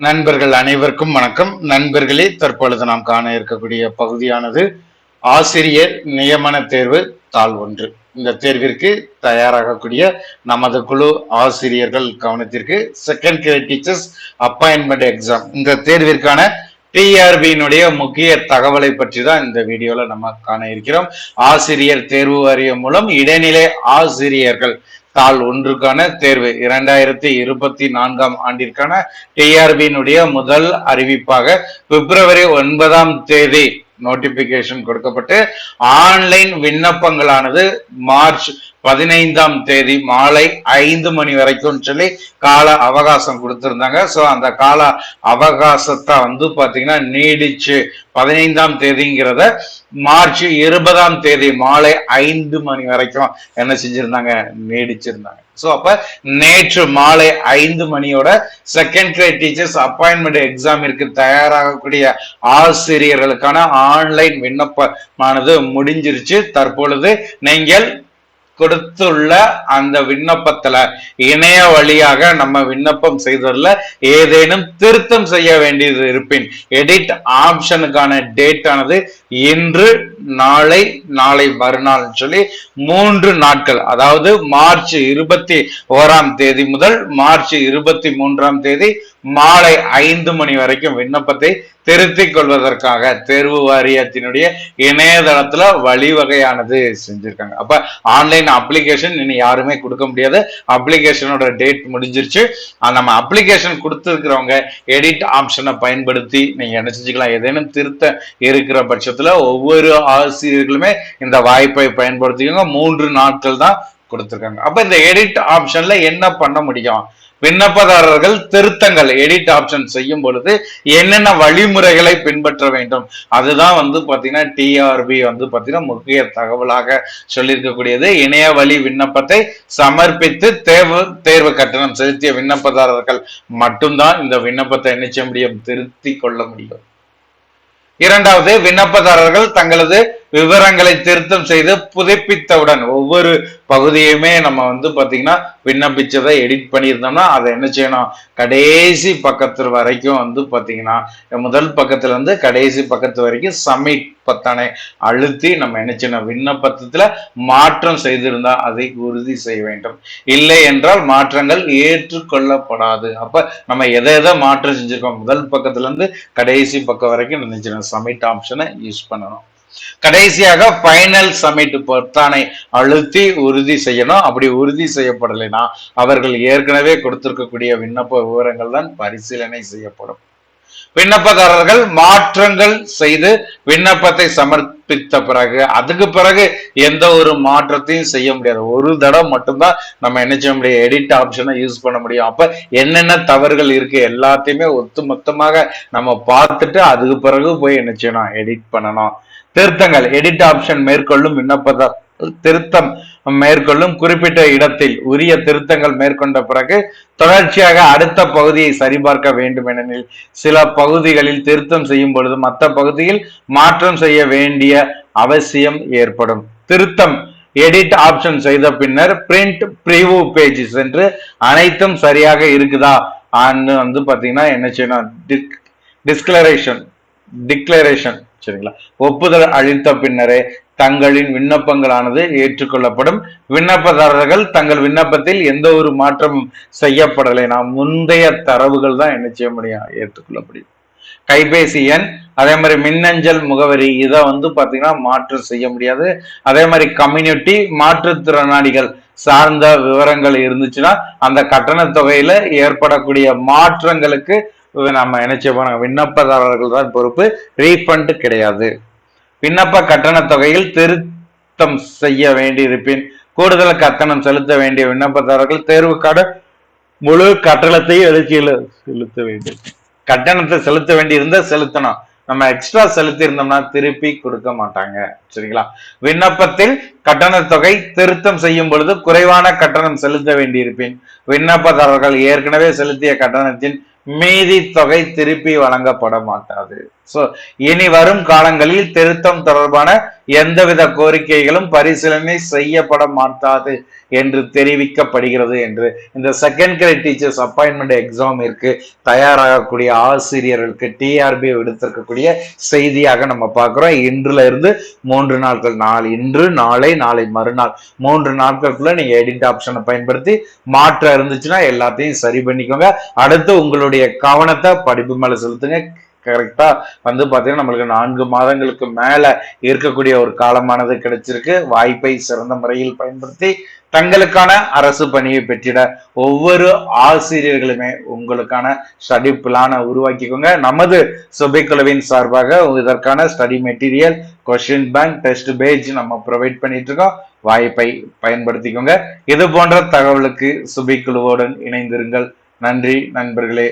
நண்பர்கள் அனைவருக்கும் வணக்கம். நண்பர்களே தற்பொழுது நாம் காண இருக்கக்கூடிய பகுதியானது ஆசிரியர் நியமன தேர்வு தாள் ஒன்று. இந்த தேர்விற்கு தயாராகக்கூடிய நமது குழு ஆசிரியர்கள் கவனத்திற்கு second grade teachers appointment exam இந்த தேர்விற்கான டிஆர்பியினுடைய முக்கிய தகவலை பற்றி தான் இந்த வீடியோல நம்ம காண இருக்கிறோம். ஆசிரியர் தேர்வு வாரியம் மூலம் இடைநிலை ஆசிரியர்கள் தாள் ஒன்றுக்கான தேர்வு இரண்டாயிரத்தி இருபத்தி நான்காம் ஆண்டிற்கான டிஆர்பியினுடைய முதல் அறிவிப்பாக பிப்ரவரி ஒன்பதாம் தேதி நோட்டிபிகேஷன் கொடுக்கப்பட்டு ஆன்லைன் விண்ணப்பங்களானது மார்ச் பதினைந்தாம் தேதி மாலை ஐந்து மணி வரைக்கும் சொல்லி கால அவகாசம் கொடுத்துருந்தாங்க. ஸோ அந்த கால அவகாசத்தை வந்து பார்த்தீங்கன்னா நீடிச்சு பதினைந்தாம் தேதிங்கிறத மார்ச் இருபதாம் தேதி மாலை ஐந்து மணி வரைக்கும் என்ன செஞ்சிருந்தாங்க? நீடிச்சிருந்தாங்க. ஸோ அப்ப நேற்று மாலை ஐந்து மணியோட செகண்ட் கிரேட் டீச்சர்ஸ் அப்பாயின்மெண்ட் எக்ஸாமிற்கு தயாராகக்கூடிய ஆசிரியர்களுக்கான ஆன்லைன் விண்ணப்பமானது முடிஞ்சிருச்சு. தற்பொழுது நீங்கள் கொடுத்துள்ள அந்த விண்ணப்பத்துல இணைய வழியாக நம்ம விண்ணப்பம் செய்ததுல ஏதேனும் திருத்தம் செய்ய வேண்டியது இருப்பின் எடிட் ஆப்ஷனுக்கான டேட் ஆனது இன்று நாளை நாளை மறுநாள் சொல்லி மூன்று நாட்கள். அதாவது மார்ச் இருபத்தி ஓராம் தேதி முதல் மார்ச் இருபத்தி மூன்றாம் தேதி மாலை ஐந்து மணி வரைக்கும் விண்ணப்பத்தை திருத்திக் கொள்வதற்காக தேர்வு வாரியத்தினுடைய இணையதளத்துல வழிவகையானது செஞ்சிருக்காங்க. அப்ப ஆன்லைன் அப்ளிகேஷன் இனி யாருமே கொடுக்க முடியாது. அப்ளிகேஷனோட டேட் முடிஞ்சிருச்சு. நம்ம அப்ளிகேஷன் கொடுத்துருக்கிறவங்க எடிட் ஆப்ஷனை பயன்படுத்தி நீங்க என்ன செஞ்சுக்கலாம்? ஏதேனும் திருத்த இருக்கிற பட்சத்துல ஒவ்வொரு ஆசிரியர்களுமே இந்த வாய்ப்பை பயன்படுத்திக்கோங்க. மூன்று நாட்கள் தான் கொடுத்துருக்காங்க. அப்ப இந்த எடிட் ஆப்ஷன்ல என்ன பண்ண முடியும்? விண்ணப்பதாரர்கள் திருத்தங்கள் எடிட் ஆப்ஷன் செய்யும் பொழுது என்னென்ன வழிமுறைகளை பின்பற்ற வேண்டும்? அதுதான் வந்து பாத்தீங்கன்னா டிஆர்பி வந்து பாத்தீங்கன்னா முக்கிய தகவலாக சொல்லியிருக்கக்கூடியது. இணைய வழி விண்ணப்பத்தை சமர்ப்பித்து தேர்வு தேர்வு கட்டணம் செலுத்திய விண்ணப்பதாரர்கள் மட்டும்தான் இந்த விண்ணப்பத்தை என்ன செய்ய முடியும் திருத்தி கொள்ள முடியும். இரண்டாவது விண்ணப்பதாரர்கள் தங்களது விவரங்களை திருத்தம் செய்து புதுப்பித்தவுடன் ஒவ்வொரு பகுதியுமே நம்ம வந்து பார்த்தீங்கன்னா விண்ணப்பிச்சதை எடிட் பண்ணியிருந்தோம்னா அதை என்ன செய்யணும்? கடைசி பக்கத்து வரைக்கும் வந்து பார்த்தீங்கன்னா முதல் பக்கத்துலேருந்து கடைசி பக்கத்து வரைக்கும் சப்மிட் பத்தானை அழுத்தி நம்ம என்ன செய்யணும்? விண்ணப்பத்தில் மாற்றம் செய்திருந்தால் அதை உறுதி செய்ய வேண்டும். இல்லை என்றால் மாற்றங்கள் ஏற்றுக்கொள்ளப்படாது. அப்போ நம்ம எதை எதை மாற்றம் செஞ்சுருக்கோம்? முதல் பக்கத்துலேருந்து கடைசி பக்கம் வரைக்கும் நினைச்சிடணும் சப்மிட் ஆப்ஷனை யூஸ் பண்ணணும். கடைசியாக ஃபைனல் சமிட் பொத்தானை அழுத்தி உறுதி செய்யணும். அப்படி உறுதி செய்யப்படலைன்னா அவர்கள் ஏற்கனவே கொடுத்திருக்கக்கூடிய விண்ணப்ப விவரங்கள் தான் பரிசீலனை செய்யப்படும். விண்ணப்பதாரர்கள் மாற்றங்கள் செய்து விண்ணப்பத்தை சமர்ப்பித்த பிறகு அதுக்கு பிறகு எந்த ஒரு மாற்றத்தையும் செய்ய முடியாது. ஒரு தடவை மட்டும்தான் நம்ம என்ன செய்ய முடியும்? எடிட் ஆப்ஷனை யூஸ் பண்ண முடியும். அப்ப என்னென்ன தவறுகள் இருக்கு எல்லாத்தையுமே ஒத்து மொத்தமாக நம்ம பார்த்துட்டு அதுக்கு பிறகு போய் என்ன செய்யணும்? எடிட் பண்ணணும். திருத்தங்கள் எடிட் ஆப்ஷன் மேற்கொள்ளும் விண்ணப்பதால் திருத்தம் மேற்கொள்ளும் குறிப்பிட்ட இடத்தில் உரிய திருத்தங்கள் மேற்கொண்ட பிறகு தொடர்ச்சியாக அடுத்த பகுதியை சரிபார்க்க வேண்டுமெனில் சில பகுதிகளில் திருத்தம் செய்யும் பொழுது மற்ற பகுதியில் மாற்றம் செய்ய வேண்டிய அவசியம் ஏற்படும். திருத்தம் எடிட் ஆப்ஷன் செய்த பின்னர் பிரிண்ட் ப்ரிவியூ பேஜ் சென்று அனைத்தும் சரியாக இருக்குதா? வந்து பாத்தீங்கன்னா என்ன செய்யணும்? டிஸ்கிளரேஷன் டிக்ளரேஷன் சரிங்களா? ஒப்புதல் அளித்த பின்னரே தங்களின் விண்ணப்பங்களானது ஏற்றுக்கொள்ளப்படும். விண்ணப்பதாரர்கள் தங்கள் விண்ணப்பத்தில் எந்த ஒரு மாற்றமும் செய்யப்படலை. நாம் முந்தைய தரவுகள் தான் என்ன செய்ய முடியும்? ஏற்றுக்கொள்ள முடியும் கைபேசி எண் அதே மாதிரி மின்னஞ்சல் முகவரி இதை வந்து பாத்தீங்கன்னா மாற்றம் செய்ய முடியாது. அதே மாதிரி கம்யூனிட்டி மாற்றுத்திறனாளிகள் சார்ந்த விவரங்கள் இருந்துச்சுன்னா அந்த கட்டண தொகையில ஏற்படக்கூடிய மாற்றங்களுக்கு நம்ம நினைச்சோம் விண்ணப்பதாரர்கள் தான் பொறுப்பு. ரீஃபண்ட் கிடையாது. விண்ணப்ப கட்டண தொகையில் திருத்தம் செய்ய வேண்டியிருப்பின். கூடுதல் கட்டணம் செலுத்த வேண்டிய விண்ணப்பதாரர்கள் தேர்வுக்கான முழு கட்டணத்தையும் எழுச்சியில் செலுத்த வேண்டும். கட்டணத்தை செலுத்த வேண்டியிருந்தா செலுத்தணும். நம்ம எக்ஸ்ட்ரா செலுத்தி இருந்தோம்னா திருப்பி கொடுக்க மாட்டாங்க. சரிங்களா? விண்ணப்பத்தில் கட்டண தொகை திருத்தம் செய்யும் பொழுது குறைவான கட்டணம் செலுத்த வேண்டியிருப்பேன். விண்ணப்பதாரர்கள் ஏற்கனவே செலுத்திய கட்டணத்தின் மீதி தொகை திருப்பி வழங்கப்பட மாட்டாது. சோ இனி வரும் காலங்களில் திருத்தம் தொடர்பான எந்தவித கோரிக்கைகளும் பரிசீலனை செய்யப்பட மாட்டாது என்று தெரிவிக்கப்படுகிறது என்று இந்த செகண்ட் கிரேட் டீச்சர்ஸ் அப்பாயின்மெண்ட் எக்ஸாமிற்கு தயாராகக்கூடிய ஆசிரியர்களுக்கு டிஆர்பி விடுத்திருக்கக்கூடிய செய்தியாக நம்ம பார்க்குறோம். இன்றுல இருந்து மூன்று நாட்கள் நாள் இன்று நாளை நாளை மறுநாள். மூன்று நாட்களுக்குள்ள நீங்க எடிட் ஆப்ஷனை பயன்படுத்தி மாற்றம் இருந்துச்சுன்னா எல்லாத்தையும் சரி பண்ணிக்கோங்க. அடுத்து உங்களுடைய கவனத்தை படிப்பு மேலே செலுத்துங்க. கரெக்டா வந்து பாத்தீங்கன்னா நம்மளுக்கு நான்கு மாதங்களுக்கு மேல இருக்கக்கூடிய ஒரு காலமானது கிடைச்சிருக்கு. வாய்ப்பை சிறந்த முறையில் பயன்படுத்தி தங்களுக்கான அரசு பணியை பெற்றிட ஒவ்வொரு ஆசிரியர்களுமே உங்களுக்கான ஸ்டடி பிளானை உருவாக்கிக்கோங்க. நமது சுபைக்குழுவின் சார்பாக இதற்கான study material question bank test page நம்ம ப்ரொவைட் பண்ணிட்டு இருக்கோம். வாய்ப்பை பயன்படுத்திக்கோங்க. இது போன்ற தகவலுக்கு சுபைக்குழுவோடன் இணைந்திருங்கள். நன்றி நண்பர்களே.